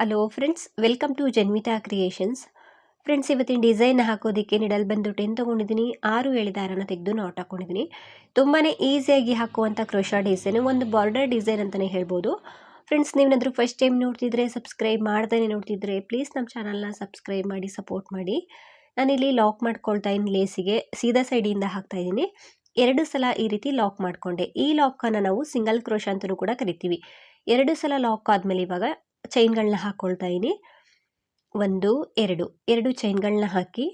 Hello friends welcome to Janvita creations friends ಇವತ್ತಿನ design ಹಾಕೋದಕ್ಕೆ needle ಬಂದು ಟೆನ್ ತೊಗೊಂಡಿದ್ದೀನಿ? ಆರು ಎಳೆದಾರನ ದಾರನ ತೆಗೆದು ನಾಟ್ ಹಾಕ್ಕೊಂಡಿದ್ದೀನಿ ತುಂಬಾ ಈಸಿಯಾಗಿ ಹಾಕುವಂಥ ಕ್ರೋಶಾ ಡಿಸೈನ್ ಒಂದು ಬಾರ್ಡರ್ ಡಿಸೈನ್ ಅಂತಲೇ ಹೇಳ್ಬೋದು. ಫ್ರೆಂಡ್ಸ್ ನೀವೇನಾದರೂ ಫಸ್ಟ್ ಟೈಮ್ ನೋಡ್ತಿದ್ರೆ ಸಬ್ಸ್ಕ್ರೈಬ್ ಮಾಡ್ದೇ ನೋಡ್ತಿದ್ರೆ ಪ್ಲೀಸ್ ನಮ್ಮ ಚಾನಲ್ನ ಸಬ್ಸ್ಕ್ರೈಬ್ ಮಾಡಿ ಸಪೋರ್ಟ್ ಮಾಡಿ. ನಾನಿಲ್ಲಿ ಲಾಕ್ ಮಾಡ್ಕೊಳ್ತಾ ಇದ್ದೀನಿ ಲೇಸಿಗೆ ಸೀದಾ ಸೈಡಿಂದ ಹಾಕ್ತಾ ಇದ್ದೀನಿ. ಎರಡು ಸಲ ಈ ರೀತಿ ಲಾಕ್ ಮಾಡಿಕೊಂಡೆ. ಈ ಲಾಕನ್ನು ನಾವು ಸಿಂಗಲ್ ಕ್ರೋಶ ಅಂತಲೂ ಕೂಡ ಕರಿತೀವಿ. ಎರಡು ಸಲ ಲಾಕ್ ಆದಮೇಲೆ ಇವಾಗ ಚೈನ್ಗಳನ್ನ ಹಾಕ್ಕೊಳ್ತಾ ಇದ್ದೀನಿ ಒಂದು, ಎರಡು. ಎರಡು ಚೈನ್ಗಳನ್ನ ಹಾಕಿ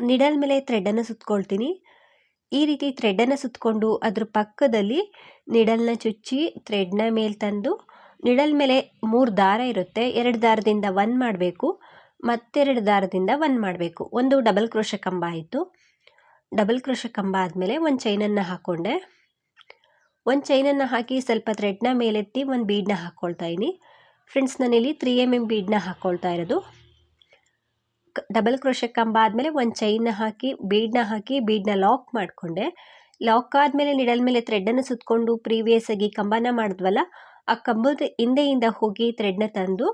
ನಿಡಲ್ ಮೇಲೆ ಥ್ರೆಡನ್ನು ಸುತ್ಕೊಳ್ತೀನಿ. ಈ ರೀತಿ ಥ್ರೆಡನ್ನು ಸುತ್ತಕೊಂಡು ಅದ್ರ ಪಕ್ಕದಲ್ಲಿ ನಿಡಲ್ನ ಚುಚ್ಚಿ ಥ್ರೆಡ್ನ ಮೇಲೆ ತಂದು ನಿಡಲ್ ಮೇಲೆ ಮೂರು ದಾರ ಇರುತ್ತೆ. ಎರಡು ದಾರದಿಂದ ಒನ್ ಮಾಡಬೇಕು. ಮತ್ತೆರಡು ದಾರದಿಂದ ಒನ್ ಮಾಡಬೇಕು. ಒಂದು ಡಬಲ್ ಕ್ರೋಶ ಕಂಬ ಆಯಿತು. ಡಬಲ್ ಕ್ರೋಶ ಕಂಬ ಆದಮೇಲೆ ಒಂದು ಚೈನನ್ನು ಹಾಕ್ಕೊಂಡೆ ಒಂದು ಚೈನನ್ನು ಹಾಕಿ ಸ್ವಲ್ಪ ಥ್ರೆಡ್ನ ಮೇಲೆತ್ತಿ ಒಂದು ಬೀಡನ್ನ ಹಾಕ್ಕೊಳ್ತಾ ಇದ್ದೀನಿ ಫ್ರೆಂಡ್ಸ್ ನಾನಿಲ್ಲಿ ತ್ರೀ ಎಂ ಎಂ ಬೀಡನ್ನ ಹಾಕ್ಕೊಳ್ತಾ ಇರೋದು. ಡಬಲ್ ಕ್ರೋಶೆ ಕಂಬ ಆದಮೇಲೆ ಒಂದು ಚೈನ್ನ ಹಾಕಿ ಬೀಡನ್ನ ಹಾಕಿ ಬೀಡನ್ನ ಲಾಕ್ ಮಾಡಿಕೊಂಡೆ. ಲಾಕ್ ಆದಮೇಲೆ ನಿಡಲ್ ಮೇಲೆ ಥ್ರೆಡನ್ನು ಸುತ್ತಕೊಂಡು ಪ್ರೀವಿಯಸ್ ಆಗಿ ಕಂಬನ ಮಾಡಿದ್ವಲ್ಲ, ಆ ಕಂಬದ ಹಿಂದೆಯಿಂದ ಹೋಗಿ ಥ್ರೆಡ್ನ ತಂದು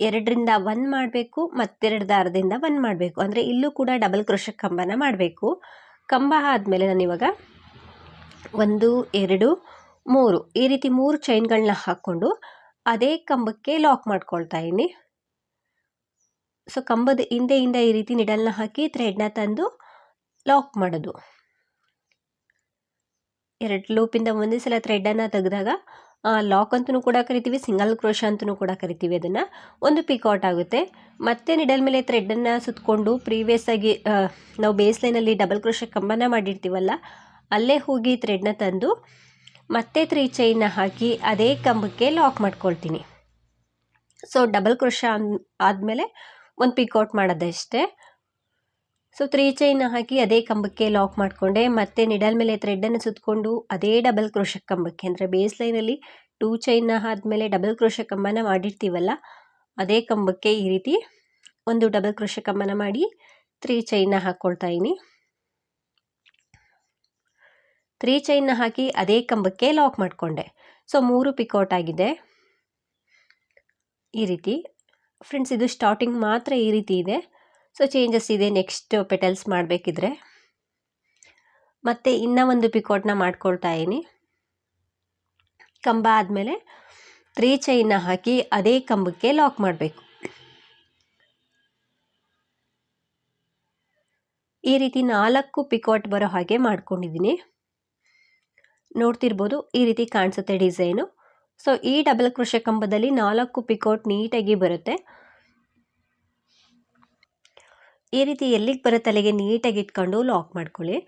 ಎರಡರಿಂದ ಒನ್ ಮಾಡಬೇಕು ಮತ್ತೆರಡು ದಾರದಿಂದ ಒನ್ ಮಾಡಬೇಕು. ಅಂದರೆ ಇಲ್ಲೂ ಕೂಡ ಡಬಲ್ ಕ್ರೋಶ ಕಂಬನ ಮಾಡಬೇಕು. ಕಂಬ ಆದಮೇಲೆ ನಾನು ಇವಾಗ ಒಂದು, ಎರಡು, ಮೂರು. ಈ ರೀತಿ ಮೂರು ಚೈನ್ಗಳನ್ನ ಹಾಕ್ಕೊಂಡು ಅದೇ ಕಂಬಕ್ಕೆ ಲಾಕ್ ಮಾಡ್ಕೊಳ್ತಾ ಇದ್ದೀನಿ ಸೊ ಕಂಬದ ಹಿಂದೆಯಿಂದ ಈ ರೀತಿ ನಿಡಲ್ನ ಹಾಕಿ ಥ್ರೆಡ್ನ ತಂದು ಲಾಕ್ ಮಾಡೋದು. ಎರಡು ಲೂಪಿಂದ ಒಂದೇ ಸಲ ಥ್ರೆಡನ್ನು ತೆಗೆದಾಗ ಲಾಕ್ ಅಂತಲೂ ಕೂಡ ಕರಿತೀವಿ ಸಿಂಗಲ್ ಕ್ರೋಶ ಅಂತಲೂ ಕೂಡ ಕರಿತೀವಿ ಅದನ್ನು. ಒಂದು ಪಿಕೌಟ್ ಆಗುತ್ತೆ. ಮತ್ತೆ ನಿಡಲ್ ಮೇಲೆ ಥ್ರೆಡನ್ನು ಸುತ್ತಕೊಂಡು ಪ್ರೀವಿಯಸ್ ಆಗಿ ನಾವು ಬೇಸ್ ಲೈನಲ್ಲಿ ಡಬಲ್ ಕ್ರೋಶ ಕಂಬನ ಮಾಡಿರ್ತೀವಲ್ಲ ಅಲ್ಲೇ ಹೋಗಿ ಥ್ರೆಡ್ನ ತಂದು ಮತ್ತೆ ತ್ರೀ ಚೈನ್ನ ಹಾಕಿ ಅದೇ ಕಂಬಕ್ಕೆ ಲಾಕ್ ಮಾಡ್ಕೊಳ್ತೀನಿ. ಸೊ ಡಬಲ್ ಕ್ರೋಶ ಆದಮೇಲೆ ಒಂದು ಪಿಕೌಟ್ ಮಾಡೋದಷ್ಟೇ. ಸೊ ತ್ರೀ ಚೈನ್ನ ಹಾಕಿ ಅದೇ ಕಂಬಕ್ಕೆ ಲಾಕ್ ಮಾಡಿಕೊಂಡೆ. ಮತ್ತೆ ನಿಡಲ್ ಮೇಲೆ ಥ್ರೆಡ್ಡನ್ನು ಸುತ್ತಕೊಂಡು ಅದೇ ಡಬಲ್ ಕ್ರೋಶ ಕಂಬಕ್ಕೆ, ಅಂದರೆ ಬೇಸ್ ಲೈನಲ್ಲಿ ಟೂ ಚೈನ್ನ ಆದಮೇಲೆ ಡಬಲ್ ಕ್ರೋಶ ಕಂಬನ ಮಾಡಿರ್ತೀವಲ್ಲ, ಅದೇ ಕಂಬಕ್ಕೆ ಈ ರೀತಿ ಒಂದು ಡಬಲ್ ಕ್ರೋಶ ಕಂಬನ ಮಾಡಿ ತ್ರೀ ಚೈನ್ನ ಹಾಕ್ಕೊಳ್ತಾ ಇದ್ದೀನಿ. ತ್ರೀ ಚೈನ್ನ ಹಾಕಿ ಅದೇ ಕಂಬಕ್ಕೆ ಲಾಕ್ ಮಾಡಿಕೊಂಡೆ. ಸೊ, ಮೂರು ಪಿಕೌಟ್ ಆಗಿದೆ. ಈ ರೀತಿ. ಫ್ರೆಂಡ್ಸ್, ಇದು ಸ್ಟಾರ್ಟಿಂಗ್ ಮಾತ್ರ ಈ ರೀತಿ ಇದೆ. ಸೊ, ಚೇಂಜಸ್ ಇದೆ. ನೆಕ್ಸ್ಟ್ ಪೆಟಲ್ಸ್ ಮಾಡಬೇಕಿದ್ರೆ. ಮತ್ತು ಇನ್ನೂ ಒಂದು ಪಿಕೌಟ್ನ ಮಾಡ್ಕೊಳ್ತಾ ಇದ್ದೀನಿ. ಕಂಬ ಆದಮೇಲೆ ತ್ರೀ ಚೈನ್ನ ಹಾಕಿ ಅದೇ ಕಂಬಕ್ಕೆ ಲಾಕ್ ಮಾಡಬೇಕು. ಈ ರೀತಿ ನಾಲ್ಕು ಪಿಕೋಟ್ ಬರೋ ಹಾಗೆ ಮಾಡ್ಕೊಂಡಿದ್ದೀನಿ. ನೋಡ್ತಿರ್ಬೋದು, ಈ ರೀತಿ ಕಾಣಿಸುತ್ತೆ ಡಿಸೈನು. ಸೊ, ಈ ಡಬಲ್ ಕ್ರೋಶ ಕಂಬದಲ್ಲಿ ನಾಲ್ಕು ಪಿಕೋಟ್ ನೀಟಾಗಿ ಬರುತ್ತೆ. ಈ ರೀತಿ ಎಲ್ಲಿಗೆ ಬರುತ್ತೆ ಅಲ್ಲಿಗೆ ನೀಟಾಗಿ ಇಟ್ಕೊಂಡು ಲಾಕ್ ಮಾಡ್ಕೊಳ್ಳಿ.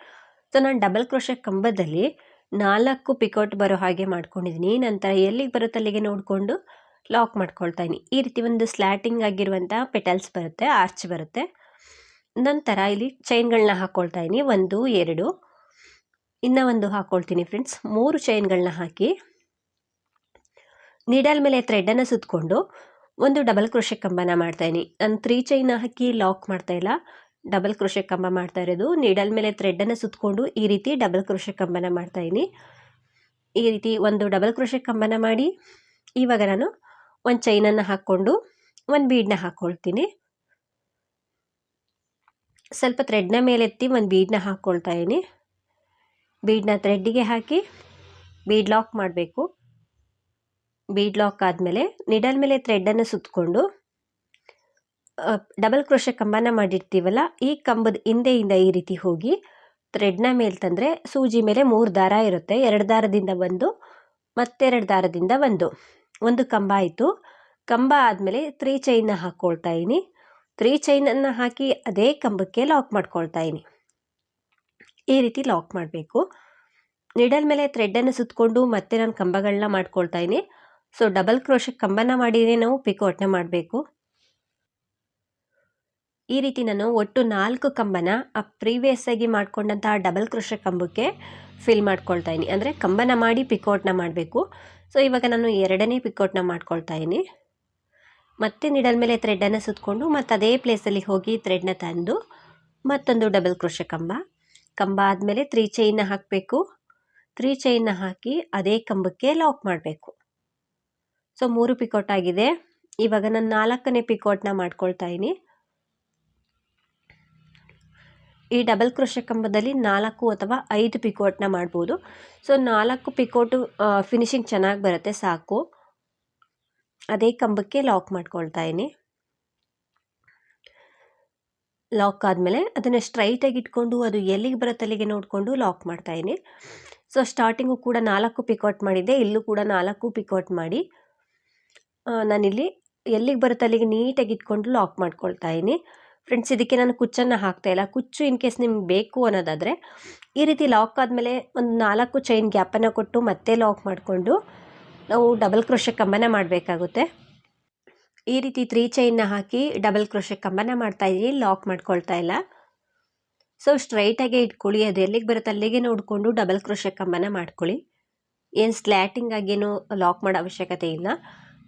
ಸೊ, ನಾನು ಡಬಲ್ ಕ್ರೋಶ ಕಂಬದಲ್ಲಿ ನಾಲ್ಕು ಪಿಕೋಟ್ ಬರೋ ಹಾಗೆ ಮಾಡ್ಕೊಂಡಿದ್ದೀನಿ ನಂತರ ಎಲ್ಲಿಗೆ ಬರುತ್ತೆ ಅಲ್ಲಿಗೆ ನೋಡಿಕೊಂಡು ಲಾಕ್ ಮಾಡ್ಕೊಳ್ತಾ ಇದ್ದೀನಿ ಈ ರೀತಿ ಒಂದು ಸ್ಲ್ಯಾಟಿಂಗ್ ಆಗಿರುವಂಥ ಪೆಟಲ್ಸ್ ಬರುತ್ತೆ, ಆರ್ಚ್ ಬರುತ್ತೆ. ನಂತರ ಇಲ್ಲಿ ಚೈನ್ಗಳನ್ನ ಹಾಕ್ಕೊಳ್ತಾ ಇದ್ದೀನಿ ಒಂದು, ಎರಡು. ಇನ್ನೂ ಒಂದು ಹಾಕ್ಕೊಳ್ತೀನಿ ಫ್ರೆಂಡ್ಸ್ ಮೂರು ಚೈನ್ಗಳನ್ನ ಹಾಕಿ ನೀಡಲ್ ಮೇಲೆ ಥ್ರೆಡನ್ನು ಸುತ್ತಕೊಂಡು ಒಂದು ಡಬಲ್ ಕ್ರೋಶೆ ಕಂಬನ ಮಾಡ್ತಾಯಿನಿ ನಾನು ತ್ರೀ ಚೈನ್ ಹಾಕಿ ಲಾಕ್ ಮಾಡ್ತಾ ಇಲ್ಲ. ಡಬಲ್ ಕ್ರೋಶೆ ಕಂಬ ಮಾಡ್ತಾ ಇರೋದು. ನೀಡಲ್ ಮೇಲೆ ಥ್ರೆಡನ್ನು ಸುತ್ತಕೊಂಡು ಈ ರೀತಿ ಡಬಲ್ ಕ್ರೋಶೆ ಕಂಬನ ಮಾಡ್ತಾಯಿನಿ ಈ ರೀತಿ ಒಂದು ಡಬಲ್ ಕ್ರೋಶೆ ಕಂಬನ ಮಾಡಿ, ಇವಾಗ ನಾನು ಒಂದು ಚೈನನ್ನು ಹಾಕ್ಕೊಂಡು ಒಂದು ಬೀಡನ್ನ ಹಾಕ್ಕೊಳ್ತೀನಿ ಸ್ವಲ್ಪ ಥ್ರೆಡ್ನ ಮೇಲೆತ್ತಿ ಒಂದು ಬೀಡನ್ನ ಹಾಕ್ಕೊಳ್ತಾ ಇದ್ದೀನಿ. ಬೀಡನ್ನ ಥ್ರೆಡ್ಡಿಗೆ ಹಾಕಿ ಬೀಡ್ ಲಾಕ್ ಮಾಡಬೇಕು. ಬೀಡ್ ಲಾಕ್ ಆದಮೇಲೆ ನಿಡಲ್ ಮೇಲೆ ಥ್ರೆಡ್ಡನ್ನು ಸುತ್ತಕೊಂಡು ಡಬಲ್ ಕ್ರೋಶ ಕಂಬನ ಮಾಡಿರ್ತೀವಲ್ಲ, ಈ ಕಂಬದ ಹಿಂದೆಯಿಂದ ಈ ರೀತಿ ಹೋಗಿ ಥ್ರೆಡ್ನ ಮೇಲೆ ತಂದರೆ ಸೂಜಿ ಮೇಲೆ ಮೂರು ದಾರ ಇರುತ್ತೆ. ಎರಡು ದಾರದಿಂದ ಒಂದು, ಮತ್ತೆರಡು ದಾರದಿಂದ ಒಂದು. ಒಂದು ಕಂಬ ಆಯಿತು. ಕಂಬ ಆದಮೇಲೆ ತ್ರೀ ಚೈನ್ನ ಹಾಕ್ಕೊಳ್ತಾ ಇದ್ದೀನಿ ತ್ರೀ ಚೈನನ್ನು ಹಾಕಿ ಅದೇ ಕಂಬಕ್ಕೆ ಲಾಕ್ ಮಾಡ್ಕೊಳ್ತಾ ಇದ್ದೀನಿ ಈ ರೀತಿ ಲಾಕ್ ಮಾಡಬೇಕು. ನಿಡಲ್ ಮೇಲೆ ಥ್ರೆಡ್ಡನ್ನು ಸುತ್ತಕೊಂಡು ಮತ್ತೆ ನಾನು ಕಂಬಗಳನ್ನ ಮಾಡ್ಕೊಳ್ತಾ ಇದ್ದೀನಿ. ಸೊ ಡಬಲ್ ಕ್ರೋಶ ಕಂಬನ ಮಾಡಿದರೆ ನಾವು ಪಿಕೋಟ್ನ ಮಾಡಬೇಕು. ಈ ರೀತಿ ನಾನು ಒಟ್ಟು ನಾಲ್ಕು ಕಂಬನ ಆ ಪ್ರೀವಿಯಸ್ ಆಗಿ ಮಾಡ್ಕೊಂಡಂತಹ ಡಬಲ್ ಕ್ರೋಶ ಕಂಬಕ್ಕೆ ಫಿಲ್ ಮಾಡ್ಕೊಳ್ತಾ ಇದ್ದೀನಿ. ಅಂದರೆ ಕಂಬನ ಮಾಡಿ ಪಿಕೋಟ್ನ ಮಾಡಬೇಕು. ಸೊ ಇವಾಗ ನಾನು ಎರಡನೇ ಪಿಕೋಟ್ನ ಮಾಡ್ಕೊಳ್ತಾ ಇದ್ದೀನಿ. ಮತ್ತೆ ನಿಡಲ್ ಮೇಲೆ ಥ್ರೆಡ್ಡನ್ನು ಸುತ್ತಕೊಂಡು ಮತ್ತು ಅದೇ ಪ್ಲೇಸಲ್ಲಿ ಹೋಗಿ ಥ್ರೆಡ್ನ ತಂದು ಮತ್ತೊಂದು ಡಬಲ್ ಕ್ರೋಶ ಕಂಬ. ಕಂಬ ಆದಮೇಲೆ ತ್ರೀ ಚೈನ್ನ ಹಾಕಬೇಕು. ತ್ರೀ ಚೈನ್ನ ಹಾಕಿ ಅದೇ ಕಂಬಕ್ಕೆ ಲಾಕ್ ಮಾಡಬೇಕು. ಸೊ ಮೂರು ಪಿಕೋಟ್ ಆಗಿದೆ. ಇವಾಗ ನಾನು ನಾಲ್ಕನೇ ಪಿಕೋಟ್ನ ಮಾಡ್ಕೊಳ್ತಾ ಇದ್ದೀನಿ ಈ ಡಬಲ್ ಕ್ರೋಶ ಕಂಬದಲ್ಲಿ ನಾಲ್ಕು ಅಥವಾ ಐದು ಪಿಕೋಟ್ನ ಮಾಡ್ಬೋದು. ಸೊ ನಾಲ್ಕು ಪಿಕೋಟು ಫಿನಿಶಿಂಗ್ ಚೆನ್ನಾಗಿ ಬರುತ್ತೆ, ಸಾಕು. ಅದೇ ಕಂಬಕ್ಕೆ ಲಾಕ್ ಮಾಡ್ಕೊಳ್ತಾ ಇದ್ದೀನಿ ಲಾಕ್ ಆದಮೇಲೆ ಅದನ್ನು ಸ್ಟ್ರೈಟಾಗಿ ಇಟ್ಕೊಂಡು ಅದು ಎಲ್ಲಿಗೆ ಬರುತ್ತೆ ಅಲ್ಲಿಗೆ ನೋಡಿಕೊಂಡು ಲಾಕ್ ಮಾಡ್ತಾ ಇದ್ದೀನಿ. ಸೊ ಸ್ಟಾರ್ಟಿಂಗು ಕೂಡ ನಾಲ್ಕು ಪಿಕೌಟ್ ಮಾಡಿದ್ದೆ, ಇಲ್ಲೂ ಕೂಡ ನಾಲ್ಕು ಪಿಕೌಟ್ ಮಾಡಿ ನಾನಿಲ್ಲಿ ಎಲ್ಲಿಗೆ ಬರುತ್ತೆ ಅಲ್ಲಿಗೆ ನೀಟಾಗಿ ಇಟ್ಕೊಂಡು ಲಾಕ್ ಮಾಡ್ಕೊಳ್ತಾ ಇದ್ದೀನಿ. ಫ್ರೆಂಡ್ಸ್ ಇದಕ್ಕೆ ನಾನು ಕುಚ್ಚನ್ನು ಹಾಕ್ತಾ ಇಲ್ಲ. ಕುಚ್ಚು ಇನ್ ಕೇಸ್ ನಿಮ್ಗೆ ಬೇಕು ಅನ್ನೋದಾದರೆ, ಈ ರೀತಿ ಲಾಕ್ ಆದಮೇಲೆ ಒಂದು ನಾಲ್ಕು ಚೈನ್ ಗ್ಯಾಪನ್ನು ಕೊಟ್ಟು ಮತ್ತೆ ಲಾಕ್ ಮಾಡಿಕೊಂಡು, ನಾವು ಡಬಲ್ ಕ್ರೋಶೆ ಕಂಬನ ಮಾಡಬೇಕಾಗುತ್ತೆ. ಈ ರೀತಿ ತ್ರೀ ಚೈನ್ನ ಹಾಕಿ ಡಬಲ್ ಕ್ರೋಶೆ ಕಂಬನ ಮಾಡ್ತಾ ಇದ್ದೀನಿ ಲಾಕ್ ಮಾಡ್ಕೊಳ್ತಾ ಇಲ್ಲ. ಸೊ ಸ್ಟ್ರೈಟಾಗೆ ಇಟ್ಕೊಳ್ಳಿ, ಅದು ಎಲ್ಲಿಗೆ ಬರುತ್ತೆ ಅಲ್ಲಿಗೆ ನೋಡಿಕೊಂಡು ಡಬಲ್ ಕ್ರೋಶೆ ಕಂಬನ ಮಾಡ್ಕೊಳ್ಳಿ. ಏನು ಸ್ಲ್ಯಾಟಿಂಗ್ ಆಗೇನು ಲಾಕ್ ಮಾಡೋ ಅವಶ್ಯಕತೆ ಇಲ್ಲ.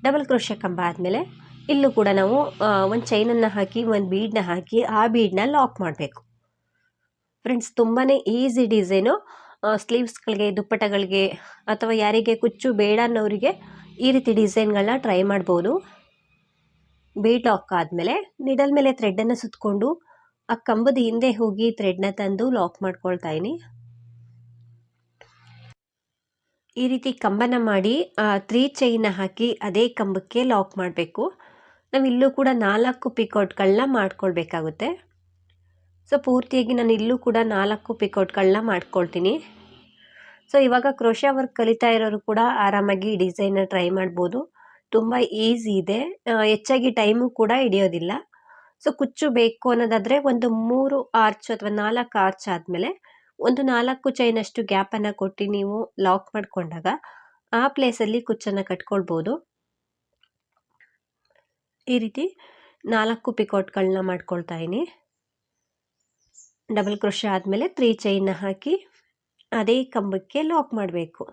ಡಬಲ್ ಕ್ರೋಶೆ ಕಂಬ ಆದಮೇಲೆ ಇಲ್ಲೂ ಕೂಡ ನಾವು ಒಂದು ಚೈನನ್ನು ಹಾಕಿ, ಒಂದು ಬೀಡನ್ನ ಹಾಕಿ ಆ ಬೀಡನ್ನ ಲಾಕ್ ಮಾಡಬೇಕು. ಫ್ರೆಂಡ್ಸ್ ತುಂಬಾ ಈಸಿ ಡಿಸೈನು ಸ್ಲೀವ್ಸ್ಗಳಿಗೆ ದುಪ್ಪಟಗಳಿಗೆ ಅಥವಾ ಯಾರಿಗೆ ಕುಚ್ಚು ಬೇಡ ಅನ್ನೋರಿಗೆ ಈ ರೀತಿ ಡಿಸೈನ್ಗಳನ್ನ ಟ್ರೈ ಮಾಡ್ಬೋದು. ಬೀಡ್ ಲಾಕ್ ಆದಮೇಲೆ ನಿಡಲ್ ಮೇಲೆ ಥ್ರೆಡ್ಡನ್ನು ಸುತ್ತಕೊಂಡು ಆ ಕಂಬದ ಹಿಂದೆ ಹೋಗಿ ಥ್ರೆಡ್ನ ತಂದು ಲಾಕ್ ಮಾಡ್ಕೊಳ್ತಾ ಇದ್ದೀನಿ ಈ ರೀತಿ ಕಂಬನ ಮಾಡಿ ತ್ರೀ ಚೈನ ಹಾಕಿ ಅದೇ ಕಂಬಕ್ಕೆ ಲಾಕ್ ಮಾಡಬೇಕು. ನಾವು ಇಲ್ಲೂ ಕೂಡ ನಾಲ್ಕು ಪಿಕೌಟ್ಗಳನ್ನ ಮಾಡ್ಕೊಳ್ಬೇಕಾಗುತ್ತೆ. ಸೊ ಪೂರ್ತಿಯಾಗಿ ನಾನು ಇಲ್ಲೂ ಕೂಡ ನಾಲ್ಕು ಪಿಕೌಟ್ಗಳನ್ನ ಮಾಡ್ಕೊಳ್ತೀನಿ. ಸೊ ಇವಾಗ ಕ್ರೋಶ ವರ್ಕ್ ಕಲಿತಾ ಇರೋರು ಕೂಡ ಆರಾಮಾಗಿ ಡಿಸೈನ್ನ ಟ್ರೈ ಮಾಡ್ಬೋದು. ತುಂಬ ಈಸಿ ಇದೆ. ಹೆಚ್ಚಾಗಿ ಟೈಮು ಕೂಡ ಹಿಡಿಯೋದಿಲ್ಲ. ಸೊ ಕುಚ್ಚು ಬೇಕು ಅನ್ನೋದಾದರೆ ಒಂದು ಮೂರು ಆರ್ಚ್ ಅಥವಾ ನಾಲ್ಕು ಆರ್ಚ್ ಆದಮೇಲೆ ಒಂದು ನಾಲ್ಕು ಚೈನಷ್ಟು ಗ್ಯಾಪನ್ನು ಕೊಟ್ಟು ನೀವು ಲಾಕ್ ಮಾಡಿಕೊಂಡಾಗ ಆ ಪ್ಲೇಸಲ್ಲಿ ಕುಚ್ಚನ್ನು ಕಟ್ಕೊಳ್ಬೋದು. ಈ ರೀತಿ ನಾಲ್ಕು ಪಿಕೋಟ್ಗಳನ್ನ ಮಾಡ್ಕೊಳ್ತಾ ಇದ್ದೀನಿ. ಡಬಲ್ ಕ್ರೋಶ ಆದಮೇಲೆ ತ್ರೀ ಚೈನ್ನ ಹಾಕಿ ಅದೇ ಕಂಬಕ್ಕೆ ಲಾಕ್ ಮಾಡಬೇಕು.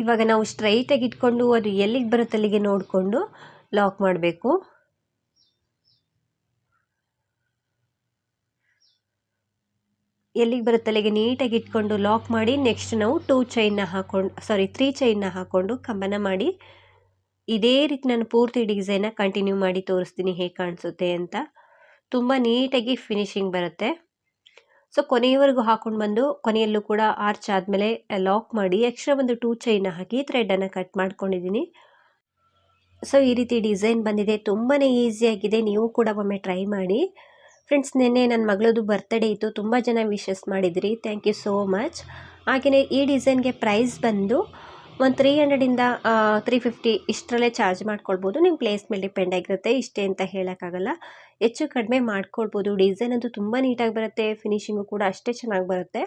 ಇವಾಗ ನಾವು ಸ್ಟ್ರೈಟಾಗಿ ಇಟ್ಕೊಂಡು ಅದು ಎಲ್ಲಿಗೆ ಬರುತ್ತೆ ಅಲ್ಲಿಗೆ ನೋಡಿಕೊಂಡು ಲಾಕ್ ಮಾಡಬೇಕು. ಎಲ್ಲಿಗೆ ಬರುತ್ತೆ ಅಲ್ಲಿಗೆ ನೀಟಾಗಿ ಇಟ್ಕೊಂಡು ಲಾಕ್ ಮಾಡಿ ನೆಕ್ಸ್ಟ್ ನಾವು ಟೂ ಚೈನ್ನ ಹಾಕೊಂಡು ಸಾರಿ ತ್ರೀ ಚೈನ್ನ ಹಾಕ್ಕೊಂಡು ಕಂಬನ ಮಾಡಿ ಇದೇ ರೀತಿ ನಾನು ಪೂರ್ತಿ ಡಿಸೈನ ಕಂಟಿನ್ಯೂ ಮಾಡಿ ತೋರಿಸ್ತೀನಿ ಹೇಗೆ ಕಾಣಿಸುತ್ತೆ ಅಂತ. ತುಂಬ ನೀಟಾಗಿ ಫಿನಿಶಿಂಗ್ ಬರುತ್ತೆ. ಸೊ ಕೊನೆಯವರೆಗೂ ಹಾಕೊಂಡು ಬಂದು ಕೊನೆಯಲ್ಲೂ ಕೂಡ ಆರ್ಚ್ ಆದಮೇಲೆ ಲಾಕ್ ಮಾಡಿ ಎಕ್ಸ್ಟ್ರಾ ಒಂದು ಟೂ ಚೈನ ಹಾಕಿ ಥ್ರೆಡನ್ನು ಕಟ್ ಮಾಡ್ಕೊಂಡಿದ್ದೀನಿ. ಸೊ ಈ ರೀತಿ ಡಿಸೈನ್ ಬಂದಿದೆ. ತುಂಬಾ ಈಸಿಯಾಗಿದೆ ನೀವು ಕೂಡ ಒಮ್ಮೆ ಟ್ರೈ ಮಾಡಿ. ಫ್ರೆಂಡ್ಸ್ ನಿನ್ನೆ ನನ್ನ ಮಗಳದು ಬರ್ತ್ಡೇ ಇತ್ತು. ತುಂಬ ಜನ ವಿಶಸ್ ಮಾಡಿದ್ರಿ. ಥ್ಯಾಂಕ್ ಯು ಸೋ ಮಚ್ ಹಾಗೆಯೇ ಈ ಡಿಸೈನ್ಗೆ ಪ್ರೈಸ್ ಬಂದು ಒಂದು ತ್ರೀ ಹಂಡ್ರೆಡಿಂದ ತ್ರೀ ಫಿಫ್ಟಿ ಇಷ್ಟರಲ್ಲೇ ಚಾರ್ಜ್ ಮಾಡ್ಕೊಳ್ಬೋದು. ನಿಮ್ಮ ಪ್ಲೇಸ್ ಮೇಲೆ ಡಿಪೆಂಡ್ ಆಗಿರುತ್ತೆ. ಇಷ್ಟೇ ಅಂತ ಹೇಳೋಕ್ಕಾಗಲ್ಲ. ಹೆಚ್ಚು ಕಡಿಮೆ ಮಾಡ್ಕೊಳ್ಬೋದು. ಡಿಸೈನ್ ಅಂತೂ ತುಂಬ ನೀಟಾಗಿ ಬರುತ್ತೆ. ಫಿನಿಷಿಂಗು ಕೂಡ ಅಷ್ಟೇ ಚೆನ್ನಾಗಿ ಬರುತ್ತೆ.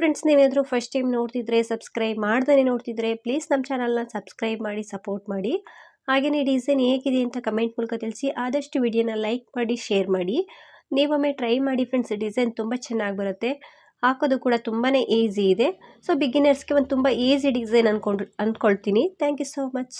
ಫ್ರೆಂಡ್ಸ್ ನೀವೇನಾದರೂ ಫಸ್ಟ್ ಟೈಮ್ ನೋಡ್ತಿದ್ರೆ ಸಬ್ಸ್ಕ್ರೈಬ್ ಮಾಡ್ದೇ ನೋಡ್ತಿದ್ರೆ ಪ್ಲೀಸ್ ನಮ್ಮ ಚಾನಲ್ನ ಸಬ್ಸ್ಕ್ರೈಬ್ ಮಾಡಿ ಸಪೋರ್ಟ್ ಮಾಡಿ. ಹಾಗೆಯೇ ಡಿಸೈನ್ ಹೇಗಿದೆ ಅಂತ ಕಮೆಂಟ್ ಮೂಲಕ ತಿಳಿಸಿ. ಆದಷ್ಟು ವಿಡಿಯೋನ ಲೈಕ್ ಮಾಡಿ ಶೇರ್ ಮಾಡಿ. ನೀವೊಮ್ಮೆ ಟ್ರೈ ಮಾಡಿ ಫ್ರೆಂಡ್ಸ್ ಡಿಸೈನ್ ತುಂಬ ಚೆನ್ನಾಗಿ ಬರುತ್ತೆ. ಹಾಕೋದು ಕೂಡ ತುಂಬಾ ಈಸಿ ಇದೆ. ಸೊ ಬಿಗಿನರ್ಸ್ಗೆ ಒಂದು ತುಂಬ ಈಸಿ ಡಿಸೈನ್ ಅಂದ್ಕೊಂಡು ಅಂದ್ಕೊಳ್ತೀನಿ ಥ್ಯಾಂಕ್ ಯು ಸೋ ಮಚ್